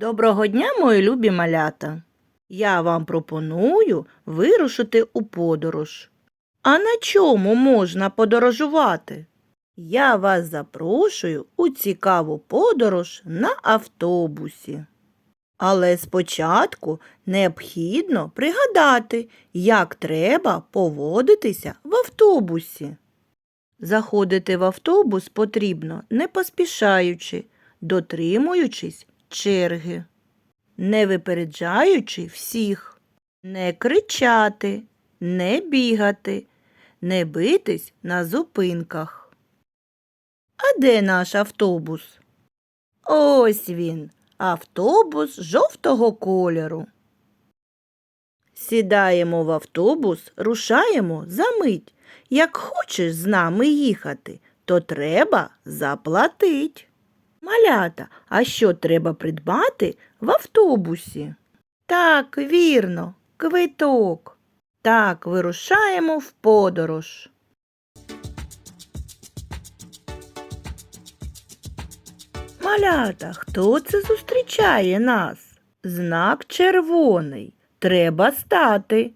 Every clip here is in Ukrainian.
Доброго дня, мої любі малята! Я вам пропоную вирушити у подорож. А на чому можна подорожувати? Я вас запрошую у цікаву подорож на автобусі. Але спочатку необхідно пригадати, як треба поводитися в автобусі. Заходити в автобус потрібно не поспішаючи, дотримуючись черги, не випереджаючи всіх, не кричати, не бігати, не битись на зупинках. А де наш автобус? Ось він, автобус жовтого кольору. Сідаємо в автобус, рушаємо за мить. Як хочеш з нами їхати, то треба заплатить. Малята, а що треба придбати в автобусі? Так, вірно, квиток. Так, вирушаємо в подорож. Малята, хто це зустрічає нас? Знак червоний. Треба стати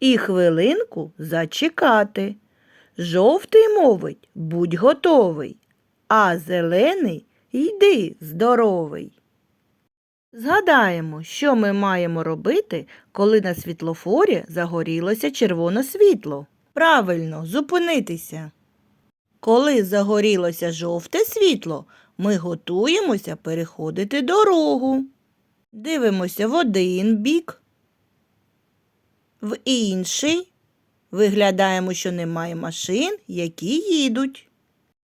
і хвилинку зачекати. Жовтий мовить, будь готовий, а зелений йди здоровий. Згадаємо, що ми маємо робити, коли на світлофорі загорілося червоне світло. Правильно, зупинитися. Коли загорілося жовте світло, ми готуємося переходити дорогу. Дивимося в один бік, в інший. Виглядаємо, що немає машин, які їдуть.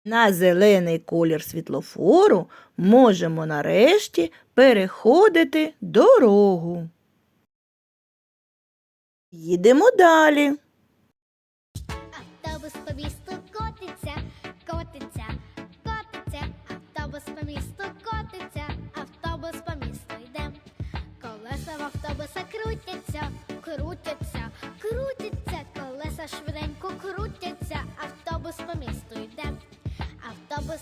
На зелений колір світлофору можемо нарешті переходити дорогу. Їдемо далі. Автобус по місту котиться, котиться, котиться, автобус по місту котиться, автобус по місту йде. Колеса в автобуса крутяться, крутяться, крутяться, колеса швиденько крутяться, автобус по місту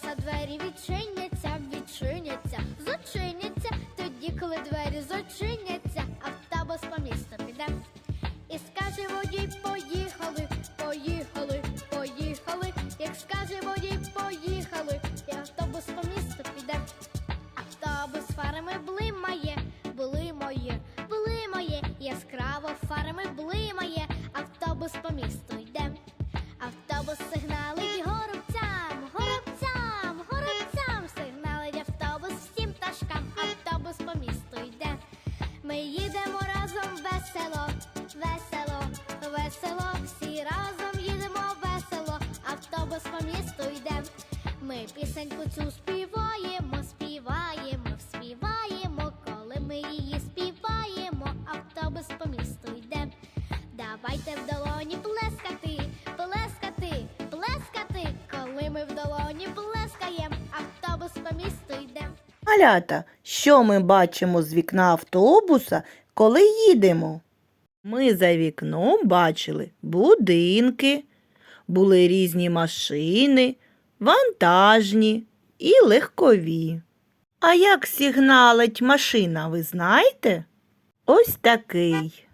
йде. Двері відчиняться, відчиняться, зачиняться, тоді, коли двері зачиняться, весело, всі разом їдемо весело, автобус по місту йде. Ми пісеньку цю співаємо, співаємо, співаємо, коли ми її співаємо, автобус по місту йде. Давайте в долоні плескати, плескати, плескати, коли ми в долоні плескаємо, автобус по місту йде. Малята, що ми бачимо з вікна автобуса, коли їдемо? Ми за вікном бачили будинки, були різні машини, вантажні і легкові. А як сигналить машина, ви знаєте? Ось такий.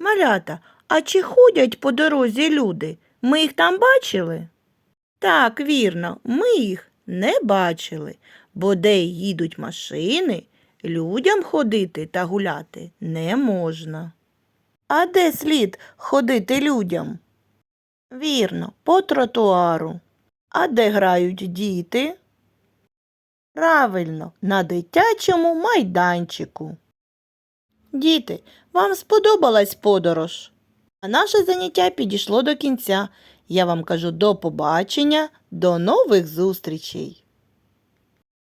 Малята, а чи ходять по дорозі люди? Ми їх там бачили? Так, вірно, ми їх не бачили, бо де їдуть машини, людям ходити та гуляти не можна. А де слід ходити людям? Вірно, по тротуару. А де грають діти? Правильно, на дитячому майданчику. Діти, вам сподобалась подорож? А наше заняття підійшло до кінця. Я вам кажу до побачення, до нових зустрічей!